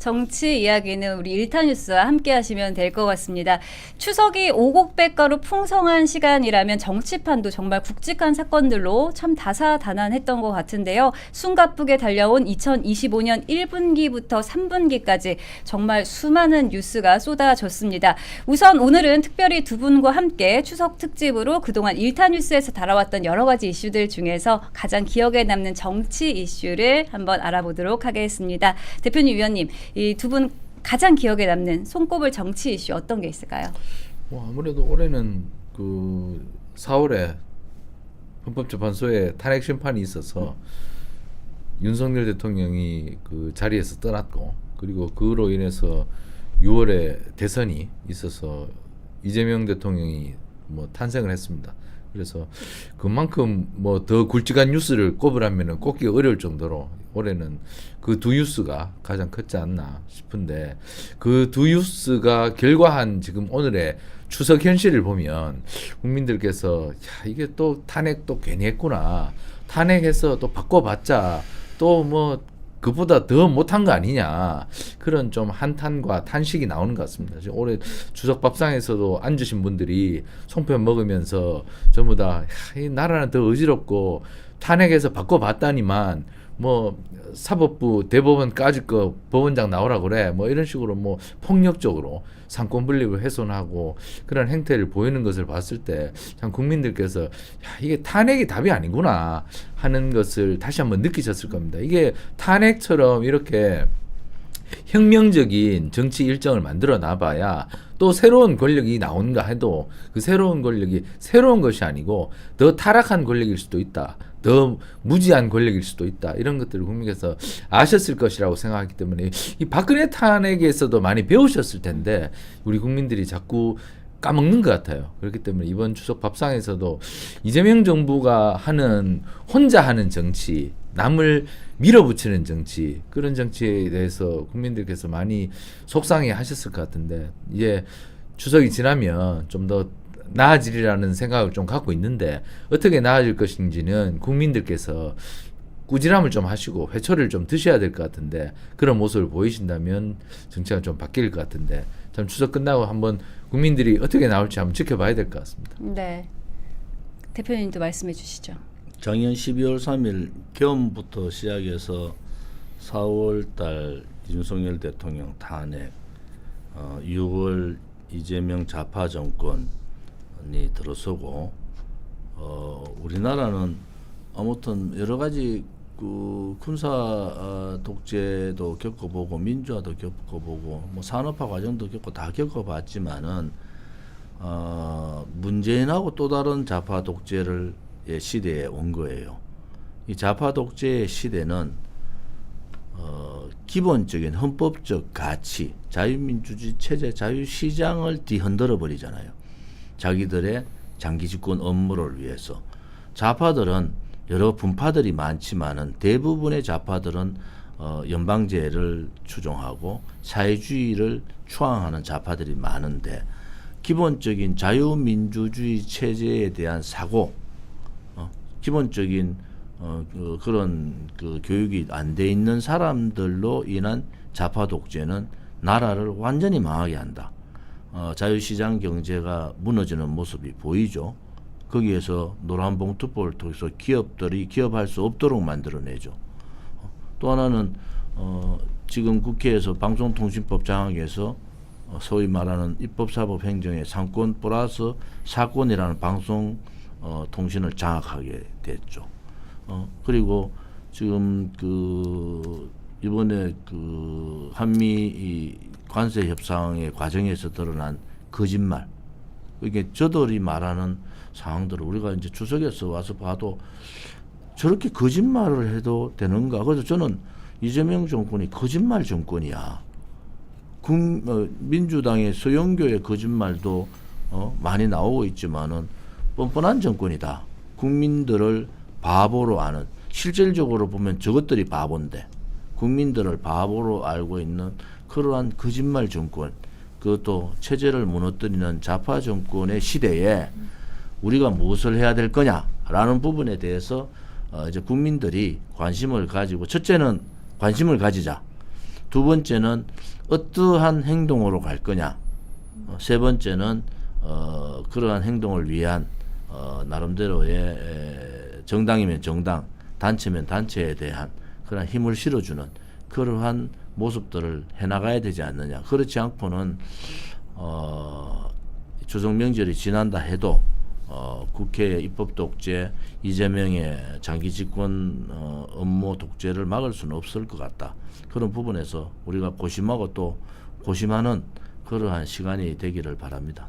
정치 이야기는 우리 일타뉴스와 함께 하시면 될 것 같습니다. 추석이 오곡백과로 풍성한 시간이라면 정치판도 정말 굵직한 사건들로 참 다사다난했던 것 같은데요. 숨가쁘게 달려온 2025년 1분기부터 3분기까지 정말 수많은 뉴스가 쏟아졌습니다. 우선 오늘은 특별히 두 분과 함께 추석 특집으로 그동안 일타뉴스에서 다뤄왔던 여러 가지 이슈들 중에서 가장 기억에 남는 정치 이슈를 한번 알아보도록 하겠습니다. 대표님, 위원님, 이 두 분 가장 기억에 남는 손꼽을 정치 이슈 어떤 게 있을까요? 뭐 아무래도 올해는 그 4월에 헌법재판소에 탄핵 심판이 있어서 윤석열 대통령이 그 자리에서 떠났고 그리고 그로 인해서 6월에 대선이 있어서 이재명 대통령이 뭐 탄생을 했습니다. 그래서 그만큼 뭐 더 굵직한 뉴스를 꼽으라면은 꼽기 어려울 정도로 올해는 그 두 뉴스가 가장 컸지 않나 싶은데 그 두 뉴스가 결과한 지금 오늘의 추석 현실을 보면 국민들께서 야 이게 또 탄핵 또 괜히 했구나. 탄핵해서 또 바꿔봤자 또 뭐 그보다 더 못한 거 아니냐 그런 좀 한탄과 탄식이 나오는 것 같습니다. 올해 추석 밥상에서도 앉으신 분들이 송편 먹으면서 전부 다 이 나라는 더 어지럽고 탄핵해서 바꿔봤다니만 뭐 사법부 대법원까지 거 법원장 나오라 그래 뭐 이런 식으로 뭐 폭력적으로 상권 분립을 훼손하고 그런 행태를 보이는 것을 봤을 때 참 국민들께서 야 이게 탄핵이 답이 아니구나 하는 것을 다시 한번 느끼셨을 겁니다. 이게 탄핵처럼 이렇게 혁명적인 정치 일정을 만들어 놔봐야 또 새로운 권력이 나온가 해도 그 새로운 권력이 새로운 것이 아니고 더 타락한 권력일 수도 있다. 더 무지한 권력일 수도 있다. 이런 것들을 국민께서 아셨을 것이라고 생각하기 때문에 이 박근혜 탄핵에서도 많이 배우셨을 텐데 우리 국민들이 자꾸 까먹는 것 같아요. 그렇기 때문에 이번 추석 밥상에서도 이재명 정부가 하는 혼자 하는 정치, 남을 밀어붙이는 정치 그런 정치에 대해서 국민들께서 많이 속상해 하셨을 것 같은데 이제 추석이 지나면 좀더 나아지리라는 생각을 좀 갖고 있는데 어떻게 나아질 것인지는 국민들께서 꾸지람을 좀 하시고 회초리를 좀 드셔야 될 것 같은데 그런 모습을 보이신다면 정치가 좀 바뀔 것 같은데 참 추석 끝나고 한번 국민들이 어떻게 나올지 한번 지켜봐야 될 것 같습니다. 네. 대표님도 말씀해 주시죠. 작년 12월 3일 겸부터 시작해서 4월 달 윤석열 대통령 탄핵, 어, 6월 이재명 좌파 정권이 들어서고 어, 우리나라는 아무튼 여러 가지 그 군사 어, 독재도 겪어보고 민주화도 겪어보고 뭐 산업화 과정도 겪고 다 겪어봤지만은 어, 문재인하고 또 다른 좌파 독재를 의 시대에 온 거예요. 이 좌파 독재의 시대는 어, 기본적인 헌법적 가치, 자유민주주의 체제, 자유시장을 뒤흔들어 버리잖아요. 자기들의 장기 집권 업무를 위해서 좌파들은 여러 분파들이 많지만은 대부분의 좌파들은 어, 연방제를 추종하고 사회주의를 추앙하는 좌파들이 많은데 기본적인 자유민주주의 체제에 대한 사고, 어, 기본적인 어, 그, 그런 그 교육이 안 돼 있는 사람들로 인한 좌파 독재는 나라를 완전히 망하게 한다. 어, 자유시장 경제가 무너지는 모습이 보이죠. 거기에서 노란봉투법을 통해서 기업들이 기업할 수 없도록 만들어내죠. 어, 또 하나는 어, 지금 국회에서 방송통신법 장악에서 어, 소위 말하는 입법사법 행정의 상권 플러스 사건이라는 방송 어, 통신을 장악하게 됐죠. 어, 그리고 지금 그 이번에 그 한미 이 관세 협상의 과정에서 드러난 거짓말 이게 저들이 말하는 상황들을 우리가 이제 추석에서 와서 봐도 저렇게 거짓말을 해도 되는가? 그래서 저는 이재명 정권이 거짓말 정권이야. 국, 어, 민주당의 서영교의 거짓말도 어, 많이 나오고 있지만은 뻔뻔한 정권이다. 국민들을 바보로 아는 실질적으로 보면 저것들이 바본데 국민들을 바보로 알고 있는 그러한 거짓말 정권 그것도 체제를 무너뜨리는 좌파 정권의 시대에 우리가 무엇을 해야 될 거냐라는 부분에 대해서 어, 이제 국민들이 관심을 가지고 첫째는 관심을 가지자. 두 번째는 어떠한 행동으로 갈 거냐. 어, 세 번째는 어, 그러한 행동을 위한 어, 나름대로의 에, 정당이면 정당, 단체면 단체에 대한 그런 힘을 실어주는 그러한 모습들을 해나가야 되지 않느냐. 그렇지 않고는 어, 조정 명절이 지난다 해도 어, 국회 입법 독재, 이재명의 장기 집권 어, 업무 독재를 막을 수는 없을 것 같다. 그런 부분에서 우리가 고심하고 또 고심하는 그러한 시간이 되기를 바랍니다.